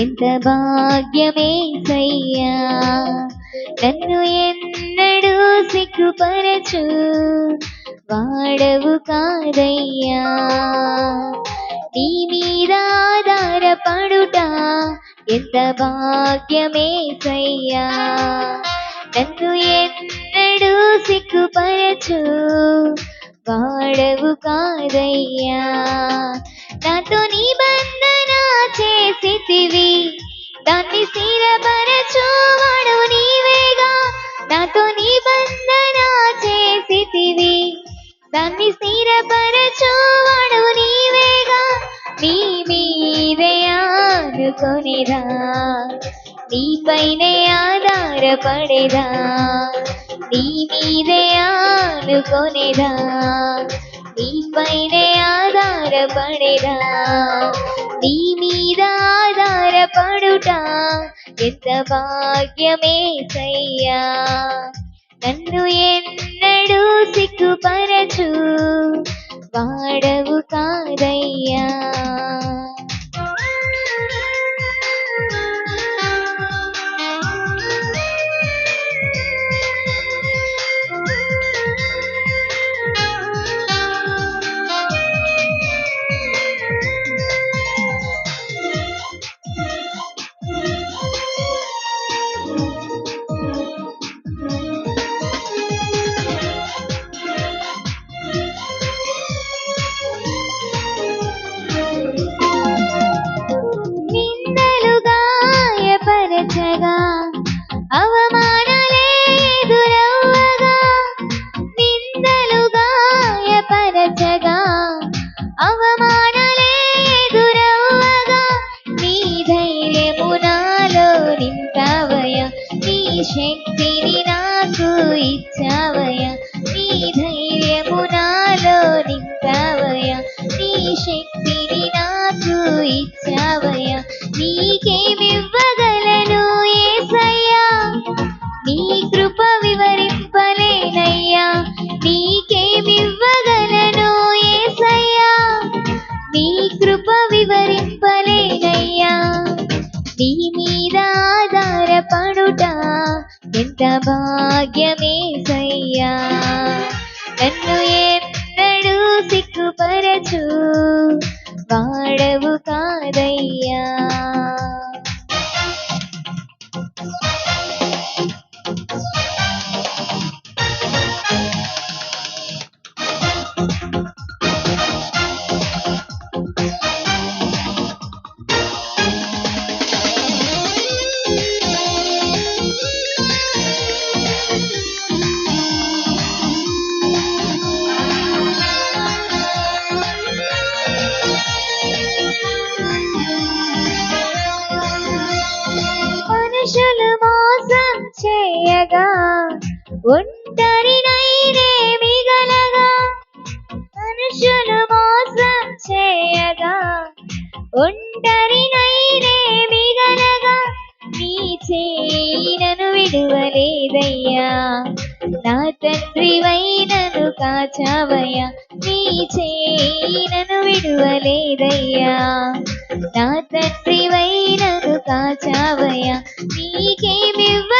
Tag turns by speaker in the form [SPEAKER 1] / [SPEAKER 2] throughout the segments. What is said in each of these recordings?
[SPEAKER 1] ఎంత భాగ్యమే సయ్యా నన్ను ఎన్నడూ సిగ్గుపరచు వాడవు కాదయ్యా నీ మీద ఆధారపడుట ఎంత భాగ్యమే సయ్యా నన్ను ఎన్నడూ సిగ్గుపరచు వాడవు కాదయ్యా నాతో నిబంధన చేసితివి. దాన్ని స్థిరపరచువాడు నీవేగా. నాతో నిబంధన చేసితివి. దాన్ని స్థిరపరచువాడు నీవేగా. నీ మీదే ఆనుకొనిరా. నీపైనే ఆధారపడేదా నీ మీదే ఆనుకొనేదా నీపైనే ఆధారపడేదా నీ మీద ఆధారపడుట ఎంత భాగ్యమే సయ్యా. నన్ను ఎన్నడూ సిగ్గుపరచు శక్తిని నాకు ఇచ్చావయ్యా. నీ ధైర్యము నాలో నింపావయ్యా. నీ శక్తిని నాకు ఇచ్చావయ నీకేమివ్వగలను ఎంత మిగలగా ఒంటరినైనే మిగలగా మనుషులు మోసం చేయగా. ఒంటరినైనే మిగలగా నీ చేయినను విడువలేదయ్యా. నా తండ్రి వైనను కాచావయ్యా నీ చేయినను విడువలేదయ్యా. నా తండ్రి వైనను కాచావయ్యా నీకేమివ్వ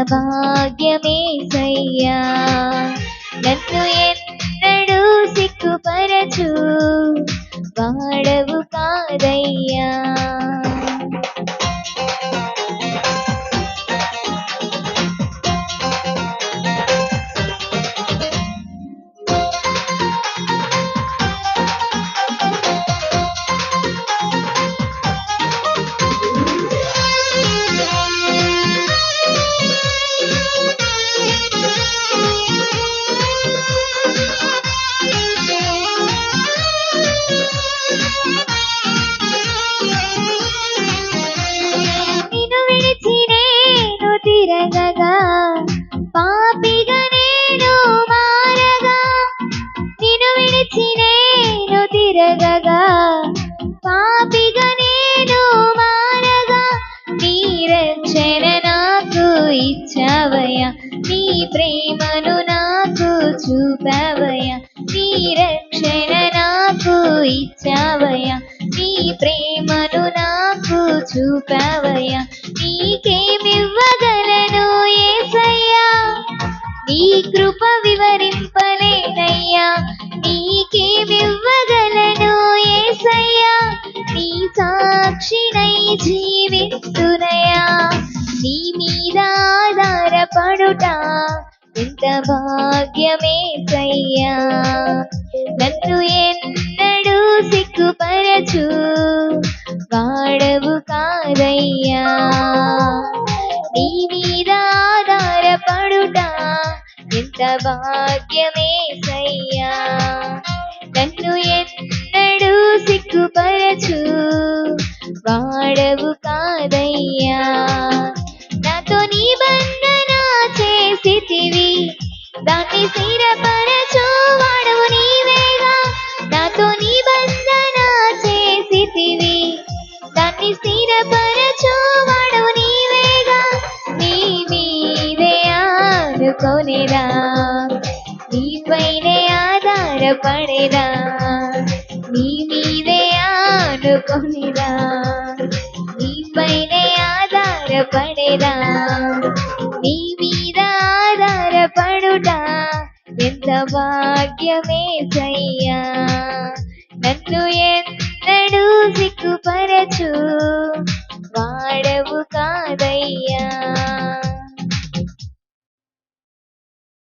[SPEAKER 1] ఎంత భాగ్యమే సయ్యా. నన్ను ఎన్నడూ సిగ్గుపరచు వాడవు కాదయ్యా. నీ ప్రేమను నాకు చూపవయా నీ రక్షణ నాకు ఇచ్చావయా నీ ప్రేమను నాకు చూపవయా నీకే పడుట. ఎంత భాగ్యమే భాగ్యమేసయ్యా నన్ను ఎన్నడూ సిగ్గుపరచు. వాడవు కాదయ్యా. నీ మీద ఆధారపడుట. ఎంత భాగ్యమే ఆధారపడేదా నీ మీదే ఆనుకొనిరా? నీపైనే ఆధారపడేదా? నీ మీద ఆధారపడుట ఎంత భాగ్యమే సయ్యా? నన్ను ఎన్నడూ సిగ్గుపరచు. వాడవు